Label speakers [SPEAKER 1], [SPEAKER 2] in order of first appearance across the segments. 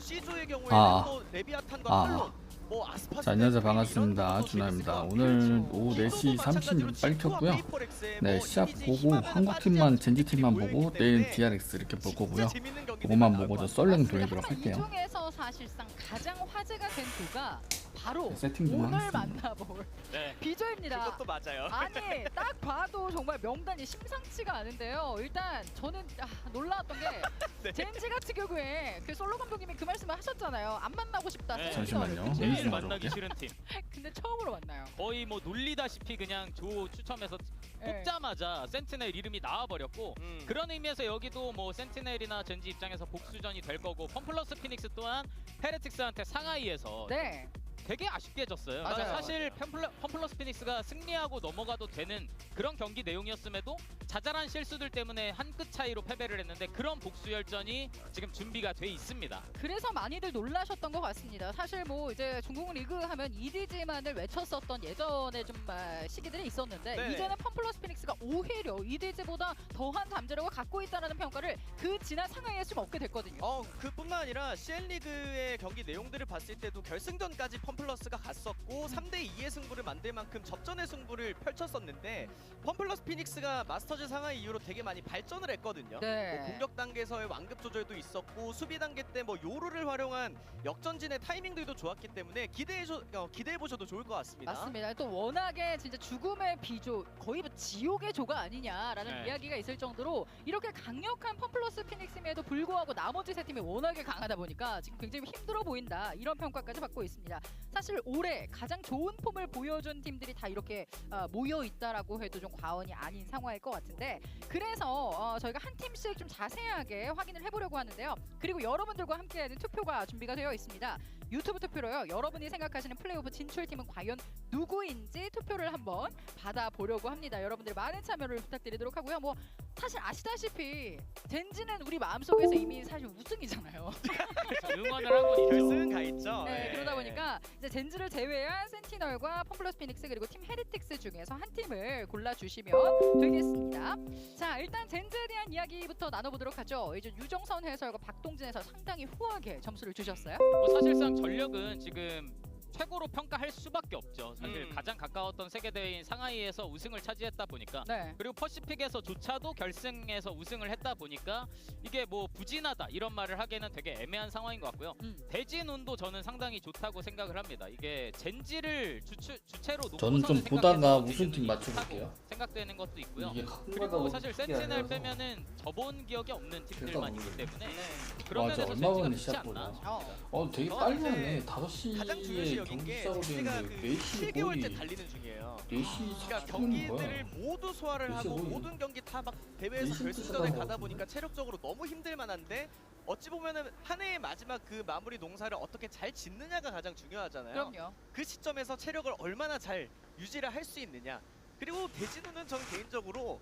[SPEAKER 1] 뭐 C조의 경우에는
[SPEAKER 2] 아.
[SPEAKER 1] 또 레비아탄과
[SPEAKER 2] 아.
[SPEAKER 1] 팔론, 뭐 아스파.
[SPEAKER 2] 자, 안녕하세요. 반갑습니다. 준하입니다. 오늘 오후 4시 30분 빨리 켰고요. 네, 시합 보고 한국 팀만 젠지 팀만 보고 내일 DRX 이렇게 볼 거고요. 그것만 보고 저 썰렁 돌리도록 할게요.
[SPEAKER 3] 이 중에서 사실상 가장 화제가 된 두가 바로
[SPEAKER 2] 네, 세팅 좀
[SPEAKER 3] 오늘
[SPEAKER 2] 하겠습니다.
[SPEAKER 3] 만나볼
[SPEAKER 1] 네.
[SPEAKER 3] 비조입니다.
[SPEAKER 1] 그것도 맞아요.
[SPEAKER 3] 아니 딱 봐도 정말 명단이 심상치가 않은데요. 일단 저는 아, 놀라웠던 게
[SPEAKER 1] 네.
[SPEAKER 3] 젠지 같은 경우에 그 솔로 감독님이 그 말씀을 하셨잖아요. 안 만나고 싶다.
[SPEAKER 4] 네.
[SPEAKER 2] 잠시만요.
[SPEAKER 4] 제일
[SPEAKER 2] 좀
[SPEAKER 4] 만나기. 싫은 팀.
[SPEAKER 3] 근데 처음으로 만나요.
[SPEAKER 4] 거의 뭐 놀리다시피 그냥 조 추첨해서
[SPEAKER 3] 예.
[SPEAKER 4] 뽑자마자 센티넬 이름이 나와버렸고
[SPEAKER 1] 음.
[SPEAKER 4] 그런 의미에서 여기도 뭐 센티넬이나 젠지 입장에서 복수전이 될 거고 펌플러스 피닉스 또한 페레틱스한테 상하이에서
[SPEAKER 3] 네.
[SPEAKER 4] 되게 아쉽게 졌어요.
[SPEAKER 3] 맞아요.
[SPEAKER 4] 그러니까 사실 펌플러, 펌플러스 피닉스가 승리하고 넘어가도 되는 그런 경기 내용이었음에도 자잘한 실수들 때문에 한 끗 차이로 패배를 했는데 그런 복수 열전이 지금 준비가 돼 있습니다.
[SPEAKER 3] 그래서 많이들 놀라셨던 것 같습니다. 사실 뭐 이제 중국 리그 하면 EDG만을 외쳤었던 예전에 좀 아, 시기들이 있었는데
[SPEAKER 1] 네.
[SPEAKER 3] 이제는 펌플러스 피닉스가 오히려 EDG보다 더한 잠재력을 갖고 있다는 평가를 그 지난 상하이에 좀 얻게 됐거든요.
[SPEAKER 1] 어 그뿐만 아니라 CL 리그의 경기 내용들을 봤을 때도 결승전까지 펌 플러스가 갔었고 3대 2의 승부를 만들 만큼 접전의 승부를 펼쳤었는데 펌플러스 피닉스가 마스터즈 상하이 이후로 되게 많이 발전을 했거든요.
[SPEAKER 3] 네.
[SPEAKER 1] 뭐 공격 단계에서의 완급 조절도 있었고 수비 단계 때 뭐 요루를 활용한 역전진의 타이밍들도 좋았기 때문에 기대해 어, 기대해 보셔도 좋을 것 같습니다.
[SPEAKER 3] 맞습니다. 또 워낙에 진짜 죽음의 비조, 거의 뭐 지옥의 조가 아니냐라는
[SPEAKER 4] 네.
[SPEAKER 3] 이야기가 있을 정도로 이렇게 강력한 펌플러스 피닉스임에도 불구하고 나머지 세 팀이 워낙에 강하다 보니까 지금 굉장히 힘들어 보인다 이런 평가까지 받고 있습니다. 사실 올해 가장 좋은 폼을 보여준 팀들이 다 이렇게 어, 모여 있다라고 해도 좀 과언이 아닌 상황일 것 같은데 그래서 어, 저희가 한 팀씩 좀 자세하게 확인을 해보려고 하는데요. 그리고 여러분들과 함께하는 투표가 준비가 되어 있습니다. 유튜브 투표로요. 여러분이 생각하시는 플레이오프 진출팀은 과연 누구인지 투표를 한번 받아보려고 합니다. 여러분들 많은 참여를 부탁드리도록 하고요. 뭐 사실 아시다시피 젠지는 우리 마음속에서 이미 사실 우승이잖아요.
[SPEAKER 4] 응원을 하고.
[SPEAKER 1] 결승은 가 있죠.
[SPEAKER 3] 네,
[SPEAKER 1] 예.
[SPEAKER 3] 그러다 보니까 이제 젠지를 제외한 센티널과 펌플러스 피닉스 그리고 팀 헤리틱스 중에서 한 팀을 골라주시면 되겠습니다. 자, 일단 젠지에 대한 이야기부터 나눠보도록 하죠. 이제 유정선 해설과 박동진 해설 상당히 후하게 점수를 주셨어요.
[SPEAKER 4] 뭐 사실상 전력은 지금 최고로 평가할 수밖에 없죠. 사실
[SPEAKER 1] 음.
[SPEAKER 4] 가장 가까웠던 세계 대회인 상하이에서 우승을 차지했다 보니까
[SPEAKER 3] 네.
[SPEAKER 4] 그리고 퍼시픽에서조차도 결승에서 우승을 했다 보니까 이게 뭐 부진하다 이런 말을 하기에는 되게 애매한 상황인 것 같고요.
[SPEAKER 3] 음.
[SPEAKER 4] 대진 운도 저는 상당히 좋다고 생각을 합니다. 이게 젠지를 주추, 주체로 놓고
[SPEAKER 2] 저는 좀 보다가 우승 팀 맞춰볼게요.
[SPEAKER 4] 생각되는 것도 있고요. 그리고 사실 센티넬. 빼면은 접은 기억이 없는 팀들만 있기. 때문에
[SPEAKER 1] 네.
[SPEAKER 4] 그런
[SPEAKER 2] 맞아,
[SPEAKER 4] 면에서
[SPEAKER 2] 얼마
[SPEAKER 4] 좋지
[SPEAKER 2] 시작보다.
[SPEAKER 4] 않나.
[SPEAKER 3] 어.
[SPEAKER 2] 어 되게
[SPEAKER 1] 어,
[SPEAKER 2] 빨리
[SPEAKER 1] 근데
[SPEAKER 2] 하네. 5시에
[SPEAKER 1] 가장 중요시 여긴
[SPEAKER 2] 경기
[SPEAKER 1] 게그
[SPEAKER 2] 4시에
[SPEAKER 1] 7개월째
[SPEAKER 2] 거의
[SPEAKER 1] 달리는 중이에요.
[SPEAKER 2] 4시
[SPEAKER 1] 그러니까
[SPEAKER 2] 40분인
[SPEAKER 1] 경기들을
[SPEAKER 2] 거야.
[SPEAKER 1] 모두 소화를
[SPEAKER 2] 몇시
[SPEAKER 1] 하고
[SPEAKER 2] 거의?
[SPEAKER 1] 모든 경기 다 막 대회에서
[SPEAKER 2] 몇시
[SPEAKER 1] 결승전에 가다
[SPEAKER 2] 거
[SPEAKER 1] 보니까 체력적으로 너무 힘들 만한데 어찌 보면은 한 해의 마지막 그 마무리 농사를 어떻게 잘 짓느냐가 가장 중요하잖아요.
[SPEAKER 3] 그럼요.
[SPEAKER 1] 그 시점에서 체력을 얼마나 잘 유지를 할 수 있느냐. 그리고 대진우는 전 개인적으로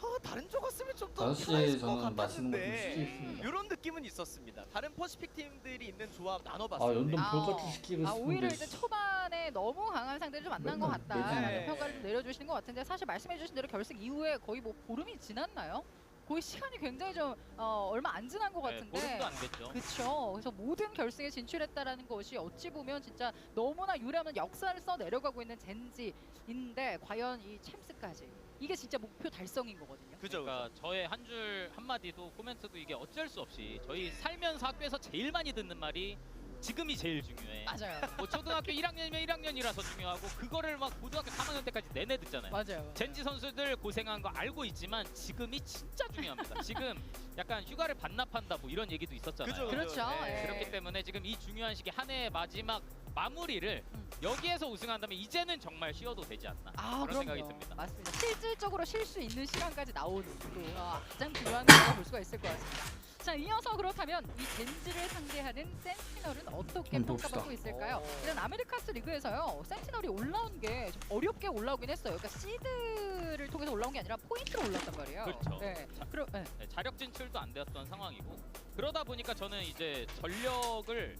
[SPEAKER 1] 아, 다른 조 갔으면 좀더
[SPEAKER 2] 5시에 저는 맛있는 거좀 시키겠습니다.
[SPEAKER 1] 이런 느낌은 있었습니다. 다른 퍼시픽 팀들이 있는 조합
[SPEAKER 2] 아
[SPEAKER 1] 나눠봤어요.
[SPEAKER 2] 연동
[SPEAKER 3] 아,
[SPEAKER 2] 시키고
[SPEAKER 3] 아
[SPEAKER 2] 싶은데
[SPEAKER 3] 오히려 이제 초반에 너무 강한 상대를 좀 만난 것
[SPEAKER 2] 맨날
[SPEAKER 3] 같다 라는
[SPEAKER 1] 네.
[SPEAKER 3] 평가를 좀 내려주시는 것 같은데 사실 말씀해주신 대로 결승 이후에 거의 뭐 보름이 지났나요? 거의 시간이 굉장히 좀 어, 얼마 안 지난 것
[SPEAKER 4] 네,
[SPEAKER 3] 같은데
[SPEAKER 4] 보름도 안 됐죠.
[SPEAKER 3] 그렇죠. 그래서 모든 결승에 진출했다라는 것이 어찌 보면 진짜 너무나 유리한 역사를 써 내려가고 있는 젠지인데 과연 이 챔스까지 이게 진짜 목표 달성인 거거든요.
[SPEAKER 1] 그죠.
[SPEAKER 4] 그러니까 저의 한 줄 한마디도 코멘트도 이게 어쩔 수 없이 저희 살면서 학교에서 제일 많이 듣는 말이 지금이 제일 중요해.
[SPEAKER 3] 맞아요.
[SPEAKER 4] 뭐 초등학교 1학년이면 1학년이라서 중요하고 그거를 막 고등학교 3학년 때까지 내내 듣잖아요.
[SPEAKER 3] 맞아요.
[SPEAKER 4] 젠지 선수들 고생한 거 알고 있지만 지금이 진짜 중요합니다. 지금 약간 휴가를 반납한다 뭐 이런 얘기도 있었잖아요.
[SPEAKER 1] 그죠,
[SPEAKER 3] 그렇죠.
[SPEAKER 1] 네.
[SPEAKER 3] 예.
[SPEAKER 4] 그렇기 때문에 지금 이 중요한 시기 한 해의 마지막 마무리를
[SPEAKER 3] 음.
[SPEAKER 4] 여기에서 우승한다면 이제는 정말 쉬어도 되지 않나
[SPEAKER 3] 아,
[SPEAKER 4] 그런 생각이
[SPEAKER 3] 그럼요.
[SPEAKER 4] 듭니다.
[SPEAKER 3] 맞습니다. 실질적으로 쉴 수 있는 시간까지 나오는 또 아, 가장 중요한 거라고 볼 수가 있을 것 같습니다. 자, 이어서 그렇다면 이 젠지를 상대하는 센티널은 어떻게
[SPEAKER 2] 한번 봅시다.
[SPEAKER 3] 평가받고 있을까요?
[SPEAKER 1] 어.
[SPEAKER 3] 일단 아메리카스 리그에서요, 센티널이 올라온 게좀 어렵게 올라오긴 했어요. 그러니까 시드를 통해서 올라온 게 아니라 포인트로 올랐단 말이에요.
[SPEAKER 4] 그렇죠.
[SPEAKER 3] 네. 그럼 네.
[SPEAKER 4] 네, 자력 진출도 안 되었던 상황이고 그러다 보니까 저는 이제 전력을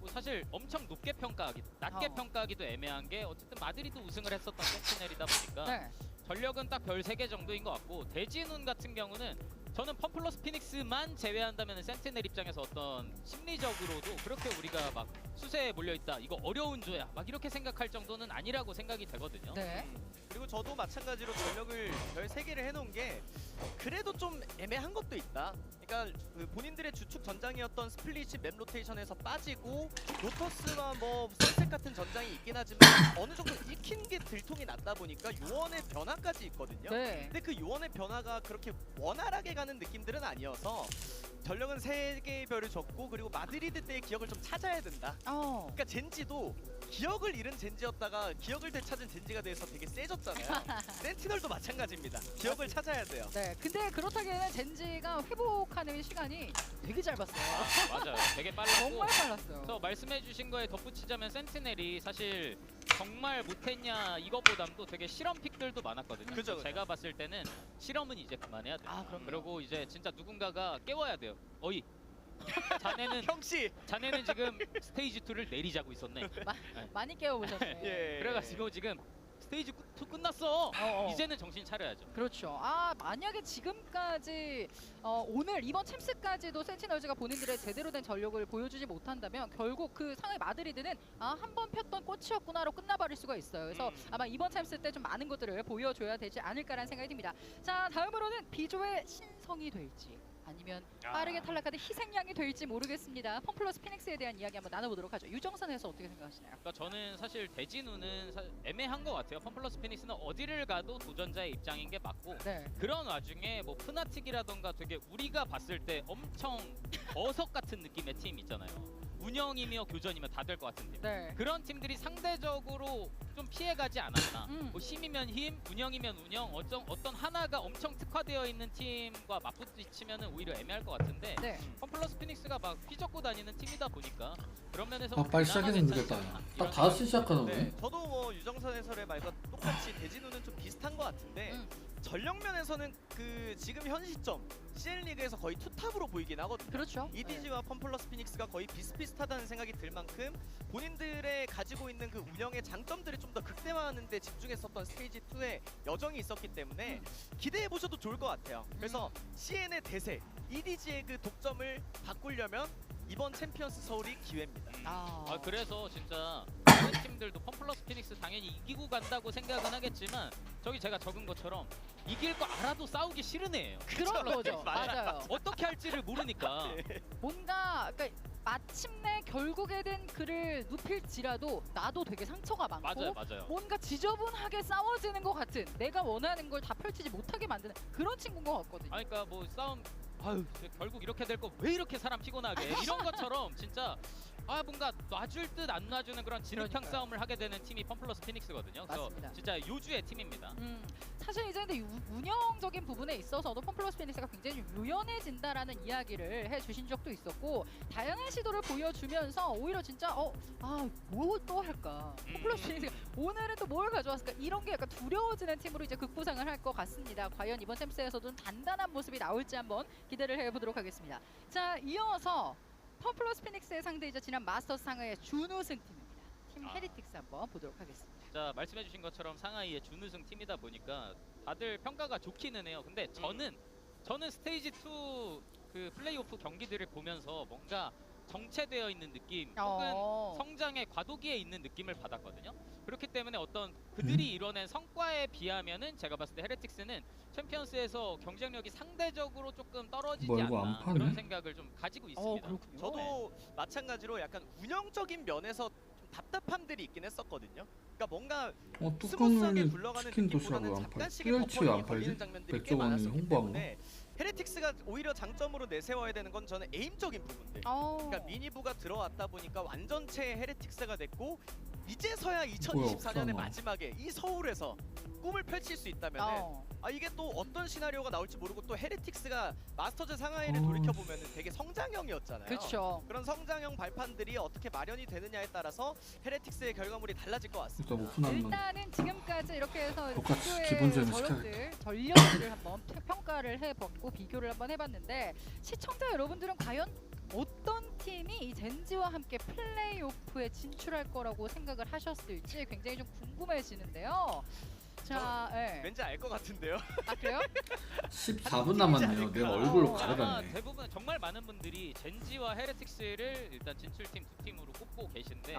[SPEAKER 4] 뭐 사실 엄청 높게 평가하기 낮게
[SPEAKER 3] 어.
[SPEAKER 4] 평가하기도 애매한 게 어쨌든 마드리드 우승을 했었던 센티넬이다 보니까
[SPEAKER 3] 네.
[SPEAKER 4] 전력은 딱 별 3개 정도인 것 같고 대진운 같은 경우는 저는 펌플러스 피닉스만 제외한다면 센티넬 입장에서 어떤 심리적으로도 그렇게 우리가 막 수세에 몰려 있다. 이거 어려운 조야. 막 이렇게 생각할 정도는 아니라고 생각이 되거든요.
[SPEAKER 3] 네.
[SPEAKER 1] 그리고 저도 마찬가지로 전력을 별 3개를 해놓은 게 그래도 좀 애매한 것도 있다. 그러니까 그 본인들의 주축 전장이었던 스플릿이 맵 로테이션에서 빠지고 로터스와 뭐 선셋 같은 전장이 있긴 하지만 어느 정도 익힌 게 들통이 났다 보니까 요원의 변화까지 있거든요.
[SPEAKER 3] 네.
[SPEAKER 1] 근데 그 요원의 변화가 그렇게 원활하게 가는 느낌들은 아니어서 전력은 3개의 별을 줬고 그리고 마드리드 때의 기억을 좀 찾아야 된다.
[SPEAKER 3] 어.
[SPEAKER 1] 그러니까 젠지도 기억을 잃은 젠지였다가 기억을 되찾은 젠지가 돼서 되게 세졌잖아요. 센티널도 마찬가지입니다. 기억을 찾아야 돼요.
[SPEAKER 3] 네. 근데 그렇다기에는 젠지가 회복하는 시간이 되게 짧았어요.
[SPEAKER 4] 아, 맞아요. 되게 빨랐고.
[SPEAKER 3] 정말 빨랐어요.
[SPEAKER 4] 그래서 말씀해주신 거에 덧붙이자면 센티넬이 사실 정말 못했냐 이거보담도 되게 실험 픽들도 많았거든요.
[SPEAKER 1] 그죠, 그죠.
[SPEAKER 4] 제가 봤을 때는 실험은 이제 그만해야 돼요.
[SPEAKER 3] 아, 그럼요.
[SPEAKER 4] 그리고 이제 진짜 누군가가 깨워야 돼요. 어이, 자네는
[SPEAKER 1] 형씨.
[SPEAKER 4] 자네는 지금 스테이지 2를 내리자고 있었네.
[SPEAKER 3] 많이 깨워보셨네.
[SPEAKER 1] 예.
[SPEAKER 4] 그래가지고 지금 스테이지 2 끝났어.
[SPEAKER 3] 어, 어.
[SPEAKER 4] 이제는 정신 차려야죠.
[SPEAKER 3] 그렇죠. 아 만약에 지금까지 어, 오늘 이번 챔스까지도 센티널즈가 본인들의 제대로 된 전력을 보여주지 못한다면 결국 그 상하이 마드리드는 아 한 번 폈던 꽃이었구나로 끝나버릴 수가 있어요. 그래서
[SPEAKER 1] 음.
[SPEAKER 3] 아마 이번 챔스 때 좀 많은 것들을 보여줘야 되지 않을까라는 생각이 듭니다. 자 다음으로는 비조의 신성이 될지 아니면 빠르게 탈락하듯 희생양이 될지 모르겠습니다. 펌플러스 피닉스에 대한 이야기 한번 나눠보도록 하죠. 유정선 해서 어떻게 생각하시나요?
[SPEAKER 4] 그러니까 저는 사실 대진우는 사- 애매한 것 같아요. 펌플러스 피닉스는 어디를 가도 도전자의 입장인 게 맞고
[SPEAKER 3] 네.
[SPEAKER 4] 그런 와중에 뭐 프나틱이라던가 되게 우리가 봤을 때 엄청 어석 같은 느낌의 팀 있잖아요. 운영이며 교전이며 다 될 것 같은 팀.
[SPEAKER 3] 네.
[SPEAKER 4] 그런 팀들이 상대적으로 좀 피해가지 않았나.
[SPEAKER 3] 음.
[SPEAKER 4] 뭐 힘이면 힘, 운영이면 운영, 어떤 어떤 하나가 엄청 특화되어 있는 팀과 맞붙이면은 오히려 애매할 것 같은데
[SPEAKER 3] 네.
[SPEAKER 4] 펌플러스 피닉스가 막 휘젓고 다니는 팀이다 보니까 그런 면에서
[SPEAKER 2] 아 빨리 시작했으면 좋겠다 딱 5시 시작하던데
[SPEAKER 1] 네, 저도 뭐 유정선 해설의 말과 똑같이 대진우는 좀 비슷한 것 같은데
[SPEAKER 3] 음.
[SPEAKER 1] 전력면에서는 그 지금 현 시점 CL 리그에서 거의 투탑으로 보이긴 하거든요.
[SPEAKER 3] 그렇죠. 네.
[SPEAKER 1] EDG와 펌플러스 피닉스가 거의 비슷비슷하다는 생각이 들 만큼 본인들의 가지고 있는 그 운영의 장점들을 좀 더 극대화하는 데 집중했었던 스테이지 2의 여정이 있었기 때문에
[SPEAKER 3] 음.
[SPEAKER 1] 기대해 보셔도 좋을 것 같아요. 그래서 CN의 대세, EDG의 그 독점을 바꾸려면 이번 챔피언스 서울이 기회입니다.
[SPEAKER 3] 아,
[SPEAKER 4] 아 그래서 진짜 다른 팀들도 펌플러스 피닉스 당연히 이기고 간다고 생각은 하겠지만 저기 제가 적은 것처럼 이길 거 알아도 싸우기 싫은 애예요.
[SPEAKER 3] 그런 거죠.
[SPEAKER 1] 맞아요.
[SPEAKER 3] 맞아요.
[SPEAKER 4] 어떻게 할지를 모르니까
[SPEAKER 3] 뭔가 그러니까 마침내 결국에는 그를 눕힐지라도 나도 되게 상처가 많고
[SPEAKER 4] 맞아요, 맞아요.
[SPEAKER 3] 뭔가 지저분하게 싸워지는 것 같은 내가 원하는 걸 다 펼치지 못하게 만드는 그런 친구인 것 같거든요.
[SPEAKER 4] 아니 그러니까 뭐 싸움 아유 결국 이렇게 될 거 왜 이렇게 사람 피곤하게? 이런 것처럼 진짜 아 뭔가 놔줄 듯 안 놔주는 그런 진흙탕
[SPEAKER 3] 그러니까요.
[SPEAKER 4] 싸움을 하게 되는 팀이 펌플러스 피닉스거든요. 그래서
[SPEAKER 3] 맞습니다.
[SPEAKER 4] 진짜 요주의 팀입니다.
[SPEAKER 3] 음, 사실 이제 근데 유- 운영적인 부분에 있어서도 펌플러스 피닉스가 굉장히 좀 유연해진다라는 이야기를 해주신 적도 있었고 다양한 시도를 보여주면서 오히려 진짜 어아뭘 또 할까
[SPEAKER 4] 음.
[SPEAKER 3] 펌플러스 피닉스가 오늘은 또 뭘 가져왔을까 이런 게 약간 두려워지는 팀으로 이제 극부상을 할 것 같습니다. 과연 이번 챔스에서도 좀 단단한 모습이 나올지 한번 기대를 해보도록 하겠습니다. 자 이어서 펌플러스 피닉스의 상대이자 지난 마스터스 상하의 준우승 팀입니다. 팀
[SPEAKER 4] 아.
[SPEAKER 3] 헤리틱스 한번 보도록 하겠습니다.
[SPEAKER 4] 자 말씀해주신 것처럼 상하이의 준우승 팀이다 보니까 다들 평가가 좋기는 해요. 근데 저는 저는 스테이지 2 그 플레이오프 경기들을 보면서 뭔가 정체되어 있는 느낌 혹은
[SPEAKER 3] 어.
[SPEAKER 4] 성장의 과도기에 있는 느낌을 받았거든요. 그렇기 때문에 어떤 그들이 이뤄낸 성과에 비하면은 제가 봤을 때 헤레틱스는 챔피언스에서 경쟁력이 상대적으로 조금 떨어지지
[SPEAKER 2] 뭐
[SPEAKER 4] 않나? 그런 생각을 좀 가지고
[SPEAKER 3] 어
[SPEAKER 4] 있습니다.
[SPEAKER 3] 그렇군요.
[SPEAKER 1] 저도 마찬가지로 약간 운영적인 면에서 좀 답답함들이 있긴 했었거든요. 그러니까 뭔가
[SPEAKER 2] 어
[SPEAKER 1] 스무스하게 굴러가는 느낌보다는. 잠깐씩의 버퍼링이
[SPEAKER 2] 안
[SPEAKER 1] 걸리는? 장면들이 꽤 많았었기
[SPEAKER 2] 홍보한 거.
[SPEAKER 1] 때문에 헤레틱스가 오히려 장점으로 내세워야 되는 건 저는 에임적인 부분들.
[SPEAKER 3] 어.
[SPEAKER 1] 그러니까 미니부가 들어왔다 보니까 완전체 헤레틱스가 됐고 이제서야
[SPEAKER 2] 뭐야,
[SPEAKER 1] 2024년의
[SPEAKER 2] 없잖아.
[SPEAKER 1] 마지막에 이 서울에서 꿈을 펼칠 수 있다면
[SPEAKER 3] 어.
[SPEAKER 1] 아 이게 또 어떤 시나리오가 나올지 모르고 또 헤레틱스가 마스터즈 상하이를
[SPEAKER 2] 어.
[SPEAKER 1] 돌이켜 보면은 되게 성장형이었잖아요.
[SPEAKER 3] 그렇죠.
[SPEAKER 1] 그런 성장형 발판들이 어떻게 마련이 되느냐에 따라서 헤레틱스의 결과물이 달라질 것 같습니다.
[SPEAKER 2] 일단
[SPEAKER 3] 일단은 지금까지 이렇게 해서 비교의
[SPEAKER 2] 기본적인
[SPEAKER 3] 전력들, 전력들을 한번 평- 평가를 해봤고 비교를 한번 해봤는데 시청자 여러분들은 과연 어떤 팀이 이 젠지와 함께 플레이오프에 진출할 거라고 생각을 하셨을지 굉장히 좀 궁금해지는데요. 자, 예.
[SPEAKER 1] 왠지 알 것 같은데요.
[SPEAKER 3] 아 그래요?
[SPEAKER 2] 14분 남았네요. 내가 얼굴로
[SPEAKER 4] 어, 아마
[SPEAKER 2] 가려놨네.
[SPEAKER 4] 대부분 정말 많은 분들이 젠지와 헤레틱스를 일단 진출팀 두 팀으로 꼽고 계신데